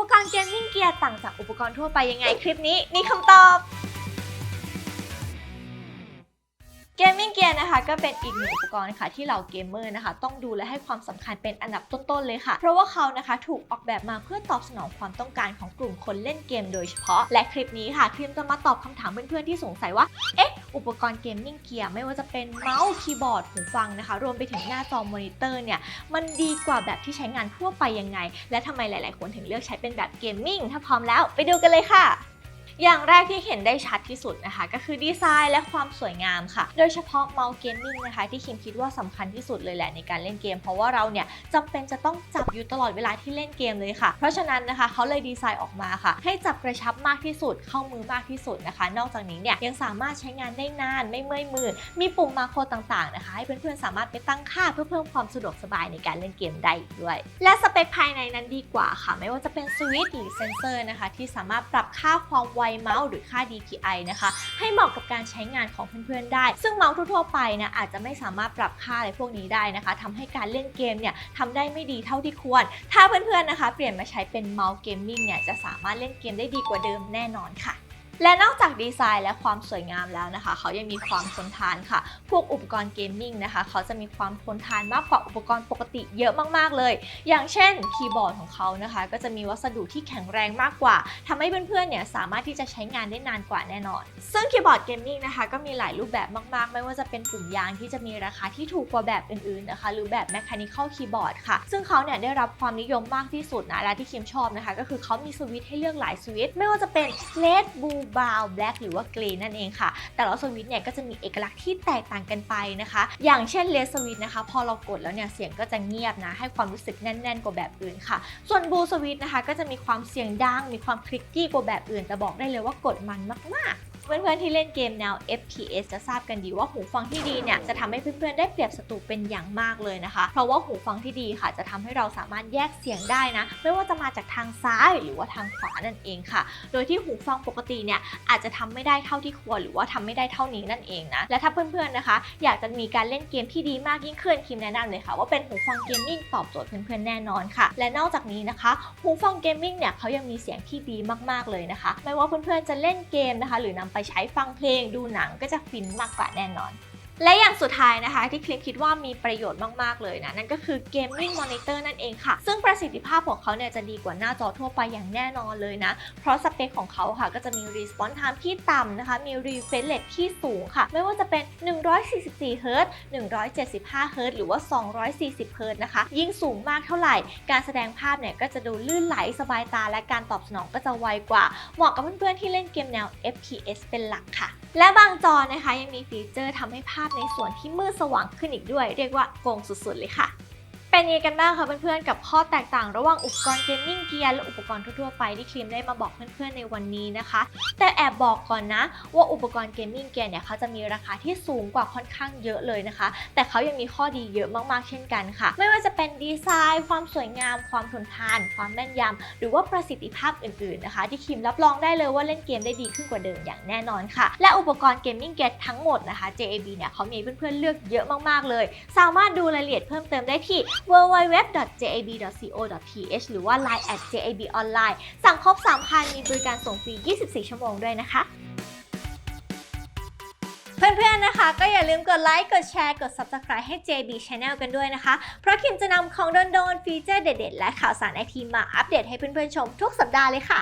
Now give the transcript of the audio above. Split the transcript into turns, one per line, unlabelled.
ปกรณ์เกมมิ่งเกียร์ต่างจากอุปกรณ์ทั่วไปยังไงคลิปนี้มีคำตอบเกมมิ่งเกียร์นะคะก็เป็นอีกหนึ่งอุปกรณ์ค่ะที่เหล่าเกมเมอร์นะคะต้องดูและให้ความสำคัญเป็นอันดับต้นๆเลยค่ะ เพราะว่าเขานะคะถูกออกแบบมาเพื่อตอบสนองความต้องการของกลุ่มคนเล่นเกมโดยเฉพาะ และคลิปนี้ค่ะครีมจะมาตอบคำถามเพื่อนๆที่สงสัยว่าเอ๊ะ อุปกรณ์เกมมิ่งเกียร์ไม่ว่าจะเป็นเมาส์คีย์บอร์ดหูฟังนะคะ รวมไปถึงหน้าจอมอนิเตอร์เนี่ยมันดีกว่าแบบที่ใช้งานทั่วไปยังไง และทำไมหลาย ๆ คนถึงเลือกใช้เป็นแบบเกมมิ่งถ้าพร้อมแล้วไปดูกันเลยค่ะ อย่างแรกที่เห็นได้ชัดที่สุดนะคะ ก็คือดีไซน์และความสวยงามค่ะ โดยเฉพาะเมาส์เกมมิ่งนะคะ ที่คิมคิดว่าสำคัญที่สุดเลยแหละในการเล่นเกม เพราะว่าเราเนี่ยจำเป็นจะต้องจับอยู่ตลอดเวลาที่เล่นเกมเลยค่ะ เพราะฉะนั้นนะคะเขาเลยดีไซน์ออกมาค่ะ ให้จับกระชับมากที่สุด เข้ามือมากที่สุดนะคะ นอกจากนี้เนี่ยยังสามารถใช้งานได้นานไม่เมื่อยมือ มีปุ่มมาโครต่างๆนะคะให้เพื่อนๆสามารถไปตั้งค่าเพื่อเพิ่มความสะดวกสบายในการเล่นเกมได้ด้วย และสเปคภายในนั้นดีกว่าค่ะ ไม่ว่าจะเป็นสวิตช์หรือเซนเซอร์นะคะ ที่สามารถปรับค่าความไวเมาส์หรือค่า DPI นะคะ ให้เหมาะกับการใช้งานของเพื่อนๆได้ ซึ่งเมาส์ทั่วๆไปนะอาจจะไม่สามารถปรับค่าอะไรพวกนี้ได้นะคะทำให้การเล่นเกมเนี่ยทำได้ไม่ดีเท่าที่ควร ถ้าเพื่อนๆนะคะ เปลี่ยนมาใช้เป็นเมาส์เกมมิ่งเนี่ยจะสามารถเล่นเกมได้ดีกว่าเดิมแน่นอนค่ะ และนอกจากดีไซน์และความสวยงามแล้วนะคะ เขายังมีความทนทานค่ะ พวกอุปกรณ์เกมมิ่งนะคะ เขาจะมีความทนทานมากกว่าอุปกรณ์ปกติเยอะมากๆเลย อย่างเช่นคีย์บอร์ดของเขานะคะ ก็จะมีวัสดุที่แข็งแรงมากกว่าทำให้เพื่อนๆเนี่ยสามารถที่จะใช้งานได้นานกว่าแน่นอน ซึ่งคีย์บอร์ดเกมมิ่งนะคะก็มีหลายรูปแบบมากๆ ไม่ว่าจะเป็นปุ่มยางที่จะมีราคาที่ถูกกว่าแบบอื่นๆนะคะ หรือแบบ mechanical keyboard ค่ะ ซึ่งเขาเนี่ยได้รับความนิยมมากที่สุดนะและที่คิมชอบนะคะ ก็คือเขามีสวิตช์ให้เลือกหลายสวิตช์ไม่ว่าจะเป็น red blue brown black หรือว่ากรีนนั่นเองค่ะ แต่ละสวิตเนี่ยก็จะมีเอกลักษณ์ที่แตกต่างกันไปนะคะ อย่างเช่นเลสสวิตนะคะ พอเรากดแล้วเนี่ยเสียงก็จะเงียบนะ ให้ความรู้สึกแน่น ๆ กว่าแบบอื่นค่ะ ส่วนบูสวิตนะคะก็จะมีความเสียงดังมีความคลิกกี้กว่าแบบอื่นแต่บอกได้เลยว่ากดมันมากๆ เพื่อนๆที่เล่นเกมแนว FPS จะทราบกันดีว่าหูฟังที่ดีเนี่ยจะทำให้เพื่อนๆได้เปรียบศัตรูเป็นอย่างมากเลยนะคะ เพราะว่าหูฟังที่ดีค่ะ จะทำให้เราสามารถแยกเสียงได้นะ ไม่ว่าจะมาจากทางซ้ายหรือว่าทางขวานั่นเองค่ะ โดยที่หูฟังปกติเนี่ยอาจจะทำไม่ได้เท่าที่ควรหรือว่าทำไม่ได้เท่านี้นั่นเองนะและถ้าเพื่อนๆนะคะ อยากจะมีการเล่นเกมที่ดีมากยิ่งขึ้นคิมแนะนำเลยค่ะ ว่าเป็นหูฟังเกมมิ่งตอบโจทย์เพื่อนๆแน่นอนค่ะ และนอกจากนี้นะคะหูฟังเกมมิ่งเนี่ยเขายังมีเสียงที่ดีมากๆเลยนะคะ ไม่ว่าเพื่อนๆจะเล่นเกมนะคะ หรือนำไปใช้ฟังเพลงดูหนังก็จะฟินมากกว่าแน่นอน และอย่างสุดท้ายนะคะที่คลิปคิดว่ามีประโยชน์มาก ๆ เลยนะ นั่นก็คือ Gaming Monitor นั่นเองค่ะ ซึ่งประสิทธิภาพของเขาเนี่ยจะดีกว่าหน้าจอทั่วไปอย่างแน่นอนเลยนะ เพราะสเปคของเขาค่ะ ก็จะมี Response Time ที่ต่ำนะคะ มี Refresh Rate ที่สูงค่ะ ไม่ว่าจะเป็น 144 Hz 175 Hz หรือว่า 240 Hz นะคะ ยิ่งสูงมากเท่าไหร่ การแสดงภาพเนี่ยก็จะดูลื่นไหลสบายตาและการตอบสนองก็จะไวกว่า เหมาะกับเพื่อนๆที่เล่นเกมแนว FPS เป็นหลักค่ะ และบางจอนะคะยังมีฟีเจอร์ทำให้ภาพในส่วนที่มืดสว่างขึ้นอีกด้วย เรียกว่าโกงสุดๆเลยค่ะ เป็นยังไงกันบ้างคะเพื่อนๆ กับข้อแตกต่างระหว่างอุปกรณ์เกมมิ่งเกียร์และอุปกรณ์ทั่วๆไปที่ครีมได้มาบอกเพื่อนๆในวันนี้นะคะ แต่แอบบอกก่อนนะ ว่าอุปกรณ์เกมมิ่งเกียร์เนี่ยเขาจะมีราคาที่สูงกว่าค่อนข้างเยอะเลยนะคะ แต่เขายังมีข้อดีเยอะมากๆเช่นกันค่ะ ไม่ว่าจะเป็นดีไซน์ ความสวยงาม ความทนทาน ความแม่นยำหรือว่าประสิทธิภาพอื่นๆนะคะ ที่คิมรับรองได้เลยว่าเล่นเกมได้ดีขึ้นกว่าเดิมอย่างแน่นอนค่ะ และอุปกรณ์เกมมิ่งเกียร์ทั้งหมดนะคะ JAB เนี่ยเขามีเพื่อนๆเลือกเยอะมากๆเลย สามารถดูรายละเอียดเพิ่มเติมได้ที่ www.jab.co.th หรือว่า line at jab online สั่งครบ 3,000 มีบริการส่งฟรี 24 ชั่วโมงด้วยนะคะ เพื่อนๆนะคะ ก็อย่าลืมกดไลค์ กดแชร์ กด Subscribe ให้ JB Channel กันด้วยนะคะ เพราะคิมจะนำของโดนๆ ฟีเจอร์เด็ดๆ และข่าวสารไอทีมาอัปเดตให้เพื่อนๆชมทุกสัปดาห์เลยค่ะ